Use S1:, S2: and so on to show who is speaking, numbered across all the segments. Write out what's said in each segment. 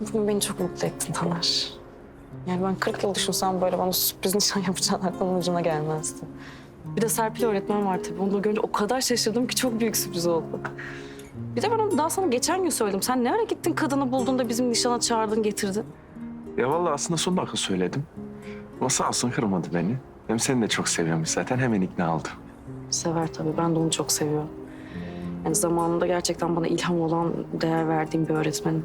S1: Bugün beni çok mutlu ettin Taner. Yani ben 40 yıl düşünsem böyle bana sürpriz nişan yapacağın aklımın ucuna gelmezdi. Bir de Serpil öğretmen var tabii. Onu da görünce o kadar şaşırdım ki çok büyük sürpriz oldu. Bir de ben onu daha sana geçen gün söyledim. Sen ne ara gittin kadını buldun da bizim nişana çağırdın getirdin?
S2: Ya vallahi aslında son dakika söyledim. Ama sağ olsun kırmadı beni. Hem seni de çok seviyormuş zaten. Hemen ikna oldu.
S1: Sever tabii. Ben de onu çok seviyorum. Yani zamanında gerçekten bana ilham olan, değer verdiğim bir öğretmenim.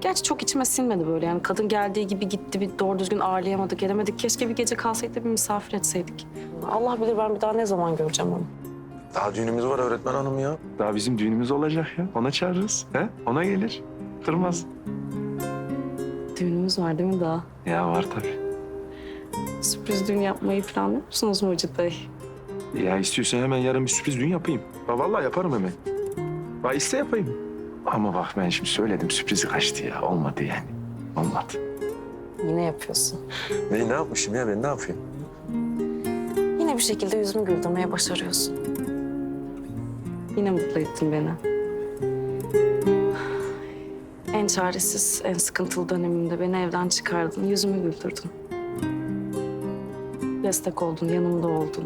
S1: Gerçi çok içime sinmedi böyle. Yani kadın geldiği gibi gitti. Bir doğru düzgün ağırlayamadık, edemedik. Keşke bir gece kalsaydı bir misafir etseydik. Allah bilir ben bir daha ne zaman göreceğim onu.
S3: Daha düğünümüz var öğretmen hanım ya.
S2: Daha bizim düğünümüz olacak ya. Ona çağırırız. He? Ona gelir. Kırmaz.
S1: Düğünümüz var değil mi daha?
S2: Ya var tabii.
S1: Sürpriz düğün yapmayı planlıyor musunuz Mucit Bey?
S2: Ya istiyorsan hemen yarın bir sürpriz düğün yapayım. Ha, vallahi yaparım hemen. Ha, iste yapayım. Ama bak ben şimdi söyledim sürprizi kaçtı ya. Olmadı yani. Olmadı.
S1: Yine yapıyorsun.
S3: Ne, ne yapmışım ya ben ne yapayım?
S1: Yine bir şekilde yüzümü güldürmeye başarıyorsun. Yine mutlu ettin beni. En çaresiz, en sıkıntılı dönemimde beni evden çıkardın, yüzümü güldürdün. Destek oldun, yanımda oldun.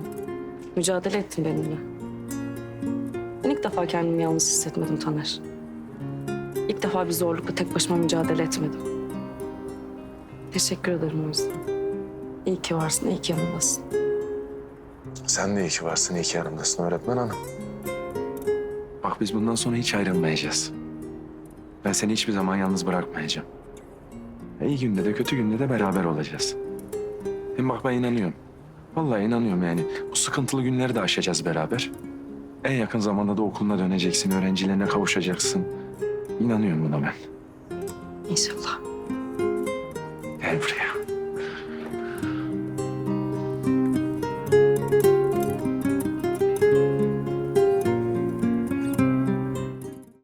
S1: Mücadele ettin benimle. Ben ilk defa kendimi yalnız hissetmedim Taner. İlk defa bir zorlukla tek başıma mücadele etmedim. Teşekkür ederim o yüzden. İyi ki varsın, iyi ki yanımdasın.
S3: Sen de iyi ki varsın, iyi ki yanımdasın öğretmen hanım.
S2: Bak biz bundan sonra hiç ayrılmayacağız. Ben seni hiçbir zaman yalnız bırakmayacağım. İyi günde de kötü günde de beraber olacağız. Hem bak ben inanıyorum. Vallahi inanıyorum yani. Bu sıkıntılı günleri de aşacağız beraber. En yakın zamanda da okuluna döneceksin, öğrencilerine kavuşacaksın. İnanıyorum buna ben.
S1: İnşallah.
S2: Gel buraya.